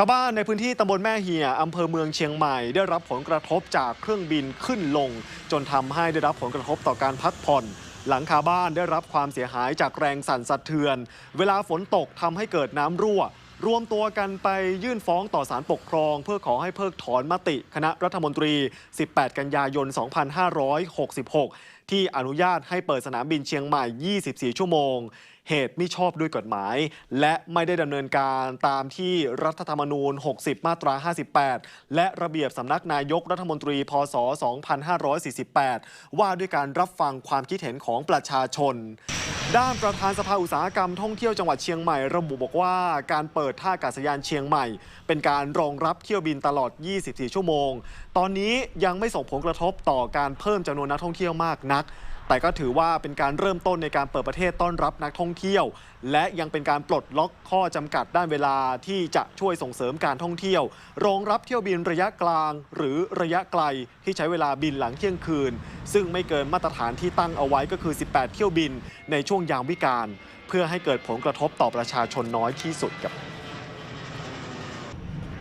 ชาวบ้านในพื้นที่ตำบลแม่เหียอำเภอเมืองเชียงใหม่ ได้รับผลกระทบจากเครื่องบินขึ้นลง จนทำให้ได้รับผลกระทบต่อการพักผ่อน หลังคาบ้านได้รับความเสียหายจากแรงสั่นสะเทือน เวลาฝนตกทำให้เกิดน้ำรั่ว รวมตัวกันไปยื่นฟ้องต่อศาลปกครอง เพื่อขอให้เพิกถอนมติคณะรัฐมนตรี 18 กันยายน 2566 ที่อนุญาตให้เปิดสนามบินเชียงใหม่ 24 ชั่วโมง เหตุไมิชอบด้วยกฎหมาย และไม่ได้ดำเนินการตามที่รัฐธรรมนูญ 60 มาตรา 58 และระเบียบสำนักนายกรัฐมนตรี พศ 2548 ว่าด้วยการรับฟังความคิดเห็นของประชาชน ด้านประธานสภาอุตสาหกรรมท่องเที่ยวจังหวัดเชียงใหม่ระบุบอกว่า การเปิดท่าอากาศยานเชียงใหม่ เป็นการรองรับเที่ยวบินตลอด 24 ชั่วโมง ตอนนี้ยังไม่ส่งผลกระทบต่อการเพิ่มจำนวนนักท่องเที่ยวมากนัก แต่ก็ถือว่าเป็นการเริ่มต้นในการเปิดประเทศต้อนรับนักท่องเที่ยว และยังเป็นการปลดล็อกข้อจำกัดด้านเวลาที่จะช่วยส่งเสริมการท่องเที่ยว รองรับเที่ยวบินระยะกลาง หรือระยะไกลที่ใช้เวลาบินหลังเที่ยงคืน ซึ่งไม่เกินมาตรฐานที่ตั้งเอาไว้ก็คือ 18 เที่ยวบินในช่วงยามวิกาลเพื่อให้เกิดผลกระทบต่อประชาชนน้อยที่สุดครับ